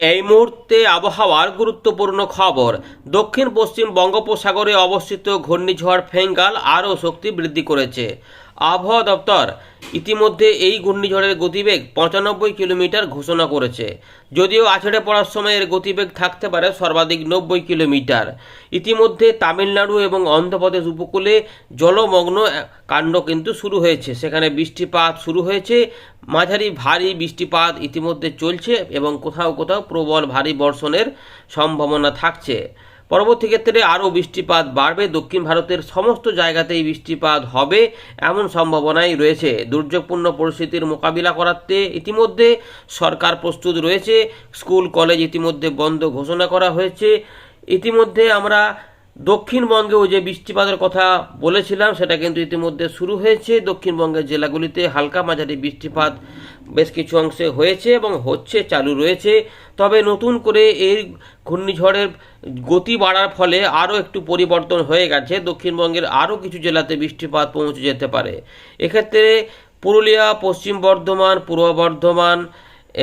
এই মুহূর্তে আবহাওয়ার গুরুত্বপূর্ণ খবর। দক্ষিণ পশ্চিম বঙ্গোপসাগরে অবস্থিত ঘূর্ণিঝড় ফেঙ্গাল আরও শক্তি বৃদ্ধি করেছে। আবহাওয়া দপ্তর ইতিমধ্যে এই ঘূর্ণিঝড়ের গতিবেগ পঁচানব্বই কিলোমিটার ঘোষণা করেছে। যদিও আছড়ে পড়ার সময় এর গতিবেগ থাকতে পারে সর্বাধিক নব্বই কিলোমিটার। ইতিমধ্যে তামিলনাড়ু এবং অন্ধ্রপ্রদেশ উপকূলে জলমগ্ন কাণ্ড কিন্তু শুরু হয়েছে। সেখানে বৃষ্টিপাত শুরু হয়েছে। মাঝারি ভারী বৃষ্টিপাত ইতিমধ্যে চলছে এবং কোথাও কোথাও প্রবল ভারী বর্ষণের সম্ভাবনা থাকছে। পরবর্তী ক্ষেত্রে আরও বৃষ্টিপাত বাড়বে। দক্ষিণ ভারতের সমস্ত জায়গাতেই বৃষ্টিপাত হবে এমন সম্ভাবনাই রয়েছে। দুর্যোগপূর্ণ পরিস্থিতির মোকাবিলা করাতে ইতিমধ্যে সরকার প্রস্তুত রয়েছে। স্কুল, কলেজ ইতিমধ্যে বন্ধ ঘোষণা করা হয়েছে। ইতিমধ্যে আমরা দক্ষিণবঙ্গেও যে বৃষ্টিপাতের কথা বলেছিলাম, সেটা কিন্তু ইতিমধ্যে শুরু হয়েছে। দক্ষিণবঙ্গের জেলাগুলিতে হালকা মাঝারি বৃষ্টিপাত বেশ কিছু অংশে হয়েছে এবং হচ্ছে, চালু রয়েছে। তবে নতুন করে এই ঘূর্ণিঝড়ের গতি বাড়ার ফলে আরও একটু পরিবর্তন হয়ে গেছে। দক্ষিণবঙ্গের আরও কিছু জেলাতে বৃষ্টিপাত পৌঁছে যেতে পারে। এক্ষেত্রে পুরুলিয়া, পশ্চিম বর্ধমান, পূর্ব বর্ধমান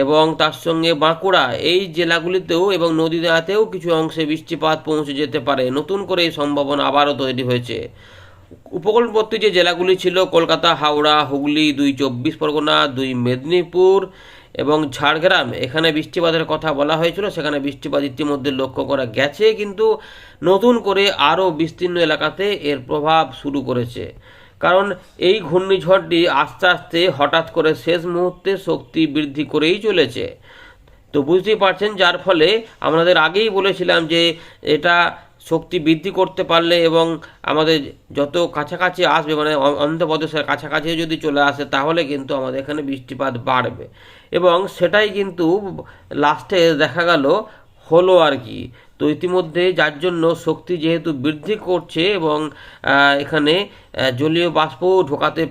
এবং তার সঙ্গে বাঁকুড়া, এই জেলাগুলিতেও এবং নদীয়াতেও কিছু অংশে বৃষ্টিপাত পৌঁছে যেতে পারে। নতুন করে এই সম্ভাবনা আবারও তৈরি হয়েছে। উপকূলবর্তী যে জেলাগুলি ছিল, কলকাতা, হাওড়া, হুগলি, দুই চব্বিশ পরগনা, দুই মেদিনীপুর এবং ঝাড়গ্রাম, এখানে বৃষ্টিপাতের কথা বলা হয়েছিল, সেখানে বৃষ্টিপাত ইতিমধ্যে লক্ষ্য করা গেছে, কিন্তু নতুন করে আরও বিস্তীর্ণ এলাকাতে এর প্রভাব শুরু করেছে। কারণ এই ঘূর্ণিঝড়টি আস্তে আস্তে হঠাৎ করে শেষ মুহূর্তে শক্তি বৃদ্ধি করেই চলেছে। তো বুঝতেই পারছেন, যার ফলে আমাদের আগেই বলেছিলাম যে এটা শক্তি বৃদ্ধি করতে পারলে এবং আমাদের যত কাছাকাছি আসবে মানে অন্ধ্রপ্রদেশের কাছাকাছি যদি চলে আসে, তাহলে কিন্তু আমাদের এখানে বৃষ্টিপাত বাড়বে। এবং সেটাই কিন্তু লাস্টে দেখা গেল হলো আর কি। তো ইতিমধ্যে যার জন্য শক্তি যেহেতু বৃদ্ধি করছে এবং এখানে জলীয় বাষ্পও ঢোকাতে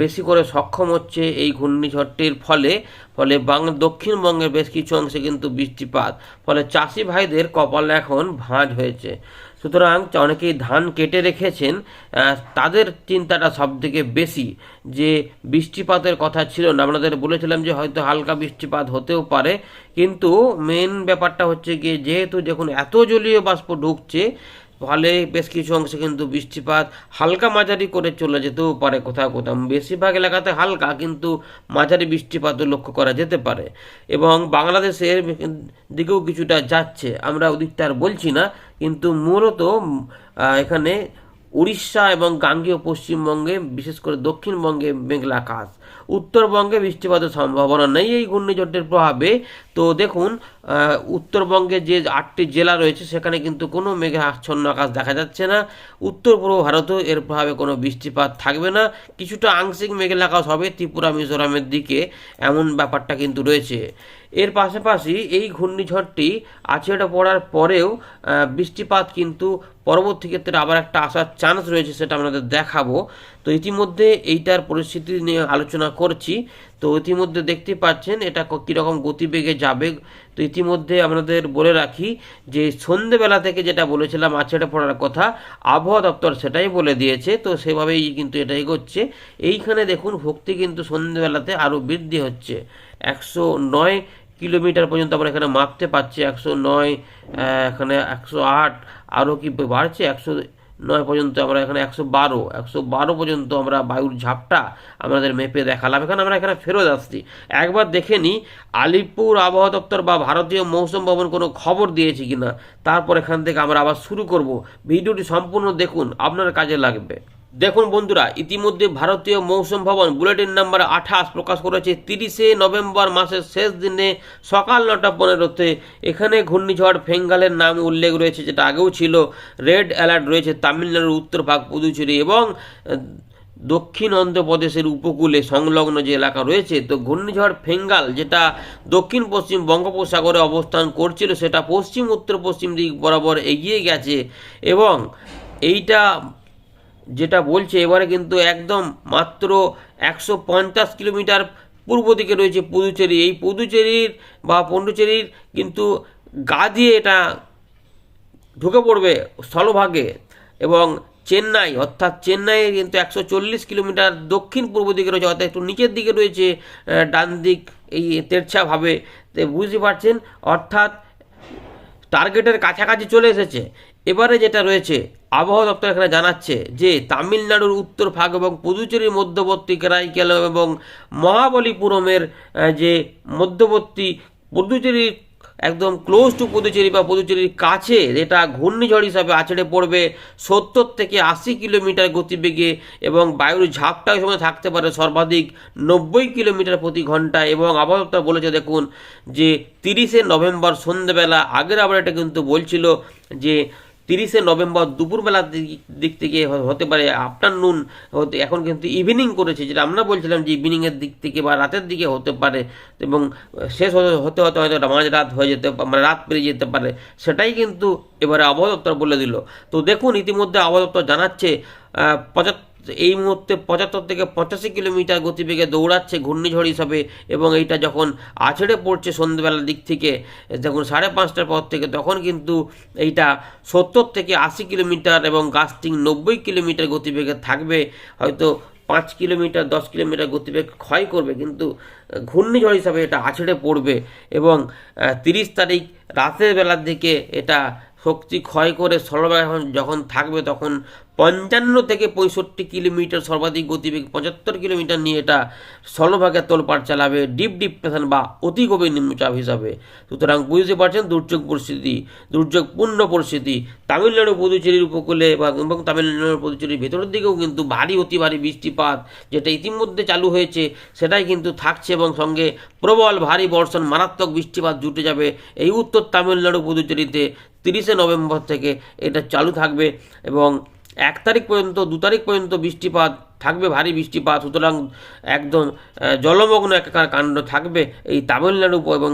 বেশি করে সক্ষম হচ্ছে এই ঘূর্ণিঝড়টির ফলে ফলে বাং, দক্ষিণবঙ্গের বেশ কিছু অংশে কিন্তু বৃষ্টিপাত, ফলে চাষি ভাইদের কপাল এখন ভাঁজ হয়েছে। সুতরাং অনেকেই ধান কেটে রেখেছেন তাদের চিন্তাটা সব থেকে বেশি যে বৃষ্টিপাতের কথা ছিল না। আপনাদের বলেছিলাম যে হয়তো হালকা বৃষ্টিপাত হতেও পারে, কিন্তু মেন ব্যাপারটা হচ্ছে গিয়ে যেহেতু যখন এত জলীয় বাষ্প ঢুকছে ফলে বেশ কিছু অংশে কিন্তু বৃষ্টিপাত হালকা মাঝারি করে চলে যেতেও পারে কোথাও কোথাও। বেশিরভাগ এলাকাতে হালকা কিন্তু মাঝারি বৃষ্টিপাতও লক্ষ্য করা যেতে পারে। এবং বাংলাদেশের দিকেও কিছুটা যাচ্ছে, আমরা ওদিকটা আর বলছি না, কিন্তু মূলত এখানে উড়িষ্যা এবং গাঙ্গেয় পশ্চিমবঙ্গে, বিশেষ করে দক্ষিণবঙ্গে মেঘলা আকাশ। উত্তরবঙ্গে বৃষ্টিপাতের সম্ভাবনা নেই, এই ঘূর্ণিঝড়ের প্রভাবে। তো দেখুন উত্তরবঙ্গে যে আটটি জেলা রয়েছে, সেখানে কিন্তু কোনো মেঘে আচ্ছন্ন আকাশ দেখা যাচ্ছে না। উত্তর পূর্ব ভারতেও এর প্রভাবে কোনো বৃষ্টিপাত থাকবে না। কিছুটা আংশিক মেঘলা আকাশ হবে ত্রিপুরা, মিজোরামের দিকে। এমন ব্যাপারটা কিন্তু রয়েছে। এর পাশাপাশি এই ঘূর্ণিঝড়টি আছড়ে পড়ার পরেও বৃষ্টিপাত কিন্তু পরবর্তী ক্ষেত্রে আবার একটা আসার চান্স রয়েছে সেটা আপনাদের দেখাবো। তো ইতিমধ্যে এইটার পরিস্থিতি নিয়ে আলোচনা করছি। তো ইতিমধ্যে দেখতে পাচ্ছেন এটা কীরকম গতিবেগে যাবে। তো ইতিমধ্যে আপনাদের বলে রাখি যে সন্ধেবেলা থেকে যেটা বলেছিলাম আছড়ে পড়ার কথা, আবহাওয়া দপ্তর সেটাই বলে দিয়েছে। তো সেভাবেই কিন্তু এটা এগোচ্ছে। এইখানে দেখুন, ভক্তি কিন্তু সন্ধেবেলাতে আরও বৃদ্ধি হচ্ছে। একশো নয় কিলোমিটার পর্যন্ত আমরা এখানে মাপতে পারছি, একশো নয় এখানে একশো আট, আরও কি বাড়ছে? একশো নয় পর্যন্ত আমরা এখানে একশো বারো একশো বারো পর্যন্ত আমরা বায়ুর ঝাপটা আমাদের মেপে দেখালাম। এখানে আমরা এখানে ফেরত আসছি। একবার দেখে নিই আলিপুর আবহাওয়া দপ্তর বা ভারতীয় মৌসুম ভবন কোনো খবর দিয়েছে কিনা? তারপর এখান থেকে আমরা আবার শুরু করব। ভিডিওটি সম্পূর্ণ দেখুন, আপনার কাজে লাগবে। দেখুন বন্ধুরা, ইতিমধ্যে ভারতীয় মৌসুম ভবন বুলেটিন নাম্বার আঠাশ প্রকাশ করেছে তিরিশে নভেম্বর মাসের শেষ দিনে সকাল নটা পনেরোতে। এখানে ঘূর্ণিঝড় ফেঙ্গালের নাম উল্লেখ রয়েছে, যেটা আগেও ছিল। রেড অ্যালার্ট রয়েছে তামিলনাড়ুর উত্তর ভাগ পুদুচেরি এবং দক্ষিণ অন্ধ্রপ্রদেশের উপকূলে সংলগ্ন যে এলাকা রয়েছে, তো ঘূর্ণিঝড় ফেঙ্গাল, যেটা দক্ষিণ পশ্চিম বঙ্গোপসাগরে অবস্থান করছিল, সেটা পশ্চিম, উত্তর পশ্চিম দিক বরাবর এগিয়ে গেছে এবং এইটা যেটা বলছে, এবারে কিন্তু একদম মাত্র একশো পঞ্চাশ কিলোমিটার পূর্ব দিকে রয়েছে পুদুচেরি। এই পুদুচেরির বা পন্ডুচেরির কিন্তু গা দিয়ে এটা ঢুকে পড়বে স্থলভাগে এবং চেন্নাই, অর্থাৎ চেন্নাই কিন্তু একশো চল্লিশ কিলোমিটার দক্ষিণ পূর্ব দিকে রয়েছে, অর্থাৎ একটু নিচের দিকে রয়েছে ডান দিক এই তেরছাভাবে। বুঝতে পারছেন? অর্থাৎ টার্গেটের কাছাকাছি চলে এসেছে। এবারে যেটা রয়েছে, আবহাওয়া দপ্তর এখানে জানাচ্ছে যে তামিলনাড়ুর উত্তর ভাগ এবং পুদুচেরির মধ্যবর্তী কেরাইকেলম এবং মহাবলীপুরমের যে মধ্যবর্তী পুদুচেরির, একদম ক্লোজ টু পুদুচেরি বা পুদুচেরির কাছে যেটা ঘূর্ণিঝড় হিসাবে আছড়ে পড়বে, সত্তর থেকে আশি কিলোমিটার গতিবেগে এবং বায়ুর ঝাপটা সময় থাকতে পারে সর্বাধিক নব্বই কিলোমিটার প্রতি ঘণ্টা এবং আবহাওয়া বলেছে দেখুন যে তিরিশে নভেম্বর সন্ধ্যেবেলা আগের আবার এটা কিন্তু বলছিল যে তিরিশে নভেম্বর দুপুরবেলার দিক- থেকে হতে পারে আফটারনুন, হতে, এখন কিন্তু ইভিনিং করেছে, যেটা আমরা বলছিলাম যে ইভিনিংয়ের দিক থেকে বা রাতের দিকে হতে পারে, এবং শেষ হতে হতে হতে, হয়তো মাঝ রাত হয়ে যেতে মানে রাত পেরিয়ে যেতে পারে, সেটাই কিন্তু এবারে আবহাওয়া দপ্তর বলে দিল। তো দেখুন, ইতিমধ্যে আবহাওয়া দপ্তর জানাচ্ছে পঁচাত্তর এই মুহূর্তে পঁচাত্তর থেকে পঁচাশি কিলোমিটার গতিবেগে দৌড়াচ্ছে ঘূর্ণিঝড় হিসাবে এবং এইটা যখন আছড়ে পড়ছে সন্ধ্যেবেলার দিক থেকে, যখন সাড়ে পাঁচটার পর থেকে, তখন কিন্তু এইটা সত্তর থেকে আশি কিলোমিটার এবং গাস্টিং নব্বই কিলোমিটার গতিবেগে থাকবে। হয়তো পাঁচ কিলোমিটার, দশ কিলোমিটার গতিবেগ ক্ষয় করবে, কিন্তু ঘূর্ণিঝড় হিসাবে এটা আছড়ে পড়বে এবং তিরিশ তারিখ রাতের বেলার দিকে এটা শক্তি ক্ষয় করে যখন যখন থাকবে, তখন পঞ্চান্ন থেকে পঁয়ষট্টি কিলোমিটার সর্বাধিক গতিবেগ পঁচাত্তর কিলোমিটার নিয়ে এটা স্থলভাগে তোলপাড় চালাবে, ডিপ ডিপ্রেশন বা অতি গভীর নিম্নচাপ হিসাবে। সুতরাং বুঝতে পারছেন দুর্যোগ পরিস্থিতি, দুর্যোগপূর্ণ পরিস্থিতি। তামিলনাড়ু পুদুচেরির উপকূলে এবং তামিলনাড়ু পুদুচেরির ভেতরের দিকেও কিন্তু ভারী, অতি ভারী বৃষ্টিপাত যেটা ইতিমধ্যে চালু হয়েছে, সেটাই কিন্তু থাকছে এবং সঙ্গে প্রবল ভারী বর্ষণ, মারাত্মক বৃষ্টিপাত জুটে যাবে। এই উত্তর তামিলনাড়ু পুদুচেরিতে তিরিশে নভেম্বর থেকে এটা চালু থাকবে এবং এক তারিখ পর্যন্ত, দু তারিখ পর্যন্ত বৃষ্টিপাত থাকবে, ভারী বৃষ্টিপাত। সুতরাং একদম জলমগ্ন একাকার কাণ্ড থাকবে এই তামিলনাড়ু এবং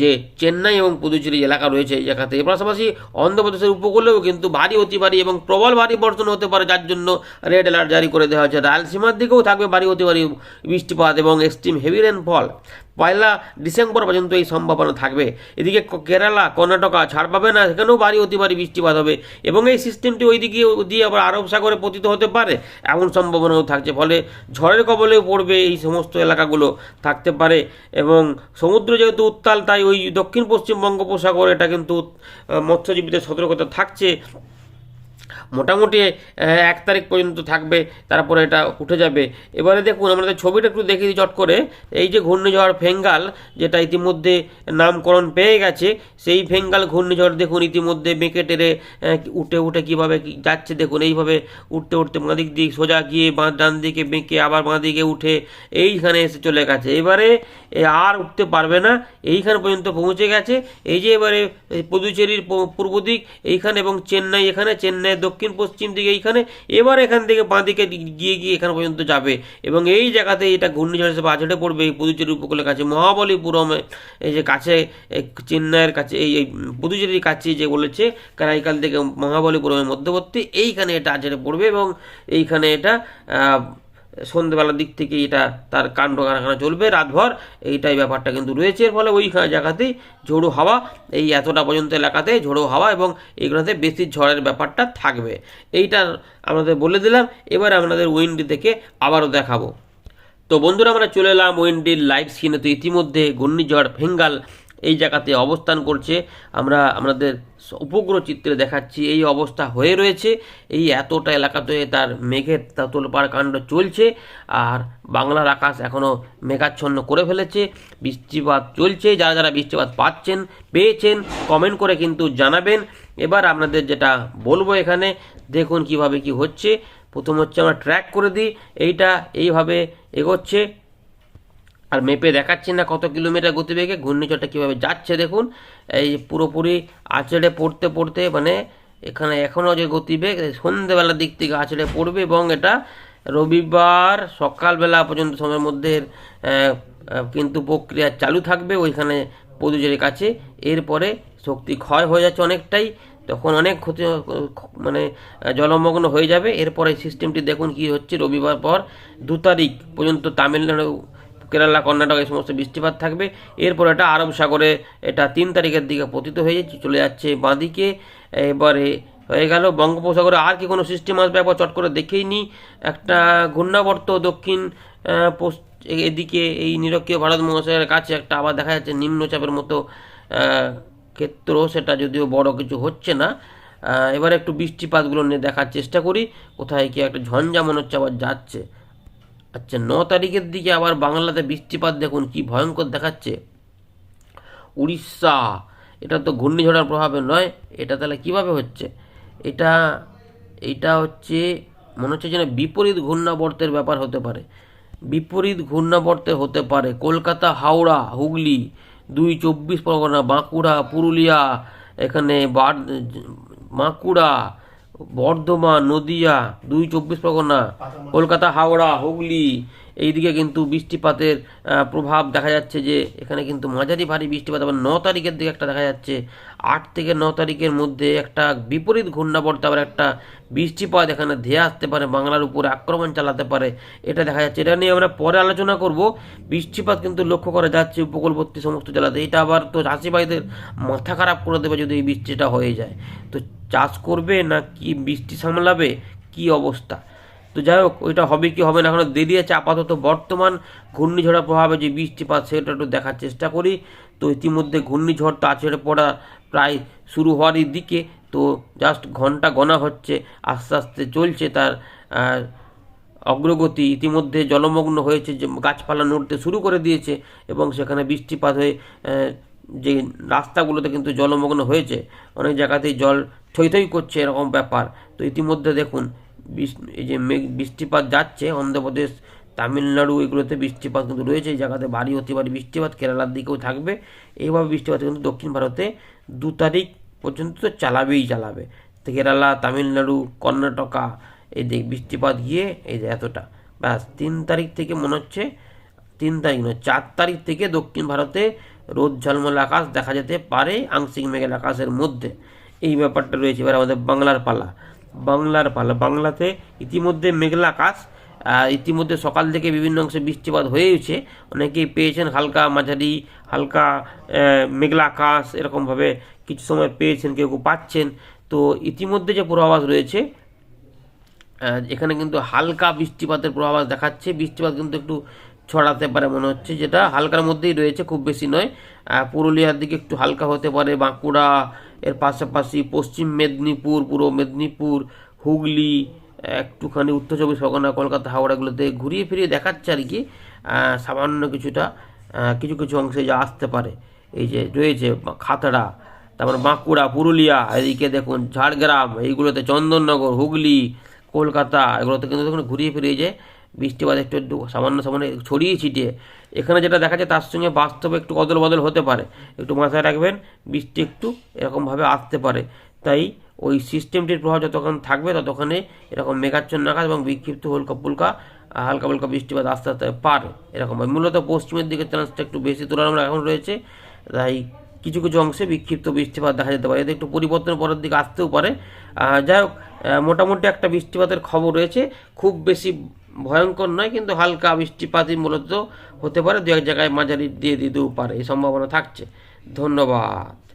যে চেন্নাই এবং পুদুচেরি এলাকা রয়েছে এই জায়গাতে। এর পাশাপাশি অন্ধ্রপ্রদেশের উপকূলেও কিন্তু ভারী, অতি ভারী এবং প্রবল ভারী বর্ষণ হতে পারে, যার জন্য রেড অ্যালার্ট জারি করে দেওয়া হয়েছে। রায়লসীমার দিকেও থাকবে ভারী, অতি ভারী বৃষ্টিপাত এবং এক্সট্রিম হেভি রেনফল পয়লা ডিসেম্বর পর্যন্ত এই সম্ভাবনা থাকবে। এদিকে কেরালা, কর্ণাটকা ছাড় পাবে না, সেখানেও ভারী অতি ভারী বৃষ্টিপাত হবে। এবং এই সিস্টেমটি ওই দিকে দিয়ে আবার আরব সাগরে পতিত হতে পারে, এমন সম্ভাবনাও থাকছে। ফলে ঝড়ের কবলেও পড়বে এই সমস্ত এলাকাগুলো থাকতে পারে। এবং সমুদ্র যেহেতু উত্তাল, তাই ওই দক্ষিণ পশ্চিম বঙ্গোপসাগর এটা কিন্তু মৎস্যজীবীদের সতর্কতা থাকছে। মোটামুটি এক তারিখ পর্যন্ত থাকবে, তারপরে এটা উঠে যাবে। এবারে দেখুন আমাদের ছবিটা একটু দেখে দিই চট করে। এই যে ঘূর্ণিঝড় ফেঙ্গাল, যেটা ইতিমধ্যে নামকরণ পেয়ে গেছে, সেই ফেঙ্গাল ঘূর্ণিঝড় দেখুন ইতিমধ্যে বেঁকে টেরে উঠে উঠে কীভাবে যাচ্ছে দেখুন, এইভাবে উঠতে উঠতে বাঁ দিক দিক সোজা গিয়ে বাঁ ডান দিকে বেঁকে আবার বাঁ দিকে উঠে এইখানে এসে চলে গেছে। এবারে আর উঠতে পারবে না, এইখানে পর্যন্ত পৌঁছে গেছে। এই যে এবারে পুদুচেরির পূর্ব দিক, এইখানে এবং চেন্নাই এখানে চেন্নাই দক্ষিণ পশ্চিম দিকে এইখানে, এবার এখান থেকে বাঁ দিকে গিয়ে গিয়ে এখানে পর্যন্ত যাবে। এবং এই জায়গাতে এটা ঘূর্ণিঝড় হিসেবে আছড়ে পড়বে এই পুদুচেরি উপকূলের কাছে। মহাবলীপুরমে, এই যে কাছে চেন্নাইয়ের কাছে, এই এই পুদুচেরির কাছে যে বলেছে কারাইকাল থেকে মহাবলীপুরমের মধ্যবর্তী, এইখানে এটা আছড়ে পড়বে এবং এইখানে এটা সন্ধ্যেবেলার দিক থেকে এটা তার কাণ্ড কারখানা চলবে, রাতভর। এইটাই ব্যাপারটা কিন্তু রয়েছে। এর ফলে ওই জায়গাতেই ঝোড়ো হাওয়া, এই এতটা পর্যন্ত এলাকাতে ঝোড়ো হাওয়া এবং এইগুলোতে বেশি ঝড়ের ব্যাপারটা থাকবে। এইটা আমাদের বলে দিলাম। এবার আপনাদের উইন্ডি থেকে আবারও দেখাবো। তো বন্ধুরা, আমরা চলে এলাম উইন্ডির লাইভ স্ক্রিনে তো ইতিমধ্যে ঘূর্ণিঝড় ফেঙ্গাল এই জায়গাতে অবস্থান করছে। আমরা আমাদের উপগ্রহ চিত্রে দেখাচ্ছি, এই অবস্থা হয়ে রয়েছে। এই এতটা এলাকাতে তার মেঘের তা তোলপাড় কাণ্ড চলছে আর বাংলার আকাশ এখনও মেঘাচ্ছন্ন করে ফেলেছে। বৃষ্টিপাত চলছে, যারা যারা বৃষ্টিপাত পাচ্ছেন, পেয়েছেন কমেন্ট করে কিন্তু জানাবেন। এবার আপনাদের যেটা বলব এখানে, দেখুন কীভাবে কি হচ্ছে। প্রথম হচ্ছে আমরা ট্র্যাক করে দিই, এইটা এইভাবে এগোচ্ছে। আর মেপে দেখাচ্ছে না কত কিলোমিটার গতিবেগে ঘূর্ণিঝড়টা কীভাবে যাচ্ছে, দেখুন। এই পুরোপুরি আচড়ে পড়তে পড়তে মানে এখানে এখনও যে গতিবেগ এই সন্ধ্যেবেলার দিক থেকে আছড়ে পড়বে এবং এটা রবিবার সকালবেলা পর্যন্ত সময়ের মধ্যে কিন্তু প্রক্রিয়া চালু থাকবে ওইখানে পদুজের কাছে। এরপরে শক্তি ক্ষয় হয়ে যাচ্ছে অনেকটাই, তখন অনেক ক্ষতি মানে জলমগ্ন হয়ে যাবে। এরপরে সিস্টেমটি দেখুন কি হচ্ছে রবিবার পর দু তারিখ পর্যন্ত তামিলনাড়ু কেরালা, কর্ণাটক এই সমস্ত বৃষ্টিপাত থাকবে। এরপর এটা আরব সাগরে এটা তিন তারিখের দিকে পতিত হয়ে চলে যাচ্ছে বাঁদিকে। এবারে হয়ে গেল বঙ্গোপসাগরে আর কি কোনো সিস্টেম আসবে একবার চট করে দেখেই নিই একটা ঘূর্ণাবর্ত দক্ষিণ এদিকে এই নিরক্ষীয় ভারত মহাসাগরের কাছে একটা আবার দেখা যাচ্ছে নিম্নচাপের মতো ক্ষেত্র। সেটা যদিও বড় কিছু হচ্ছে না। এবার একটু বৃষ্টিপাতগুলো নিয়ে দেখার চেষ্টা করি। কোথায় কি একটা ঝঞ্ঝা মনে হচ্ছে আবার যাচ্ছে। আচ্ছা ন তারিখের দিকে আবার বাংলাতে বৃষ্টিপাত দেখুন, কি ভয়ঙ্কর দেখাচ্ছে। উড়িষ্যা, এটা তো ঘূর্ণিঝড়ের প্রভাবে নয়, এটা তাহলে কীভাবে হচ্ছে? এটা এটা হচ্ছে, মনে হচ্ছে যেন বিপরীত ঘূর্ণাবর্তের ব্যাপার হতে পারে। বিপরীত ঘূর্ণাবর্তে হতে পারে কলকাতা, হাওড়া, হুগলি, দুই চব্বিশ পরগনা, বাঁকুড়া, পুরুলিয়া, এখানে বাঁকুড়া বর্ধমান নদিয়া দুই চব্বিশ পরগনা কলকাতা হাওড়া হুগলি এইদিকে কিন্তু বৃষ্টিপাতের প্রভাব দেখা যাচ্ছে যে এখানে কিন্তু মাঝারি ভারী বৃষ্টিপাত। আবার ন তারিখের দিকে একটা দেখা যাচ্ছে আট থেকে ন তারিখের মধ্যে একটা বিপরীত ঘূর্ণাবর্তে আবার একটা বৃষ্টিপাত এখানে ধেয়ে আসতে পারে বাংলার উপরে আক্রমণ চালাতে পারে এটা দেখা যাচ্ছে। এটা নিয়ে আমরা পরে আলোচনা করব। বৃষ্টিপাত কিন্তু লক্ষ্য করা যাচ্ছে উপকূলবর্তী সমস্ত জেলাতে। এটা আবার তো চাষিভাইদের মাথা খারাপ করে দেবে যদি এই বৃষ্টিটা হয়ে যায়। তো চাষ করবে না কি বৃষ্টি সামলাবে, কি অবস্থা? তো যাই হোক, ওইটা হবে কি হবে না, এখনও দেরি আছে। আপাতত বর্তমান ঘূর্ণিঝড়ের প্রভাবে যে বৃষ্টিপাত, সেটা একটু দেখার চেষ্টা করি। তো ইতিমধ্যে ঘূর্ণিঝড় তো আছড়ে পড়া প্রায় শুরু হওয়ারই দিকে। তো জাস্ট ঘণ্টা গণা হচ্ছে, আস্তে আস্তে চলছে তার অগ্রগতি। ইতিমধ্যে জলমগ্ন হয়েছে, যে গাছপালা নড়তে শুরু করে দিয়েছে এবং সেখানে বৃষ্টিপাত হয়ে যে রাস্তাগুলোতে কিন্তু জলমগ্ন হয়েছে, অনেক জায়গাতেই জল থই থই করছে এরকম ব্যাপার। তো ইতিমধ্যে দেখুন এই যে মেঘ, বৃষ্টিপাত যাচ্ছে, অন্ধ্রপ্রদেশ, তামিলনাড়ু এগুলোতে বৃষ্টিপাত কিন্তু রয়েছে, এই জায়গাতে ভারী অতি ভারী বৃষ্টিপাত, কেরালার দিকেও থাকবে। এইভাবে বৃষ্টিপাত কিন্তু দক্ষিণ ভারতে দু তারিখ পর্যন্ত তো চালাবেই চালাবে। কেরালা, তামিলনাড়ু, কর্ণাটকা, এই দিক বৃষ্টিপাত গিয়ে এই যে এতটা। ব্যাস, তিন তারিখ থেকে মনে হচ্ছে, তিন তারিখ নয়, চার তারিখ থেকে দক্ষিণ ভারতে রোদ ঝলমল আকাশ, দেখা যেতে পারে আংশিক মেঘের আকাশের মধ্যে। এই ব্যাপারটা রয়েছে এবার আমাদের বাংলার পালা। বাংলার পালা। বাংলাতে ইতিমধ্যে মেঘলা আকাশ ইতিমধ্যে সকাল থেকে বিভিন্ন অংশে বৃষ্টিপাত হয়েছে। অনেকেই পেয়েছেন হালকা মাঝারি, হালকা মেঘলা আকাশ, এরকমভাবে কিছু সময় পেয়েছেন, কেউ কেউ পাচ্ছেন। তো ইতিমধ্যে যে পূর্বাভাস রয়েছে এখানে কিন্তু হালকা বৃষ্টিপাতের প্রভাব দেখাচ্ছে। বৃষ্টিপাত কিন্তু একটু ছড়াতে পারে মনে হচ্ছে। যেটা হালকার মধ্যেই রয়েছে, খুব বেশি নয়। পুরুলিয়ার দিকে একটু হালকা হতে পারে। বাঁকুড়া, এর পাশাপাশি পশ্চিম মেদিনীপুর, পূর্ব মেদিনীপুর, হুগলি, একটুখানি উত্তর চব্বিশ পরগনা, কলকাতা হাওড়াগুলোতে ঘুরিয়ে ফিরিয়ে দেখাচ্ছে আর কি। সামান্য কিছুটা কিছু কিছু অংশে যা আসতে পারে। এই যে রয়েছে খাতড়া, তারপর বাঁকুড়া, পুরুলিয়া, এদিকে দেখুন ঝাড়গ্রাম, এইগুলোতে চন্দননগর, হুগলি, কলকাতা, এগুলোতে কিন্তু দেখুন ঘুরিয়ে ফিরিয়ে যায় বৃষ্টিপাত একটু একটু সামান্য সামান্য ছড়িয়ে ছিটিয়ে। এখানে যেটা দেখা যায় তার সঙ্গে বাস্তবে একটু অদল বদল হতে পারে। একটু মাথায় রাখবেন বৃষ্টি একটু এরকমভাবে আসতে পারে। তাই ওই সিস্টেমটির প্রভাব যতক্ষণ থাকবে ততক্ষণে এরকম মেঘাচ্ছন্ন আকাশ এবং বিক্ষিপ্ত হলকা আহ, হালকা ফুলকা বৃষ্টিপাত আসতে আসতে পারে এরকম মূলত পশ্চিমের দিকে চান্সটা একটু বেশি তুলনামূলক এখন রয়েছে। তাই কিছু কিছু অংশে বিক্ষিপ্ত বৃষ্টিপাত দেখা যেতে পারে। এতে একটু পরিবর্তন পরের দিকে আসতেও পারে। যাই হোক মোটামুটি একটা বৃষ্টিপাতের খবর রয়েছে। খুব বেশি ভয়ঙ্কর নয়, কিন্তু হালকা বৃষ্টিপাতই মূলত হতে পারে। দু এক জায়গায় মাঝারি দিয়ে দিতেও পারে, এই সম্ভাবনা থাকছে। ধন্যবাদ।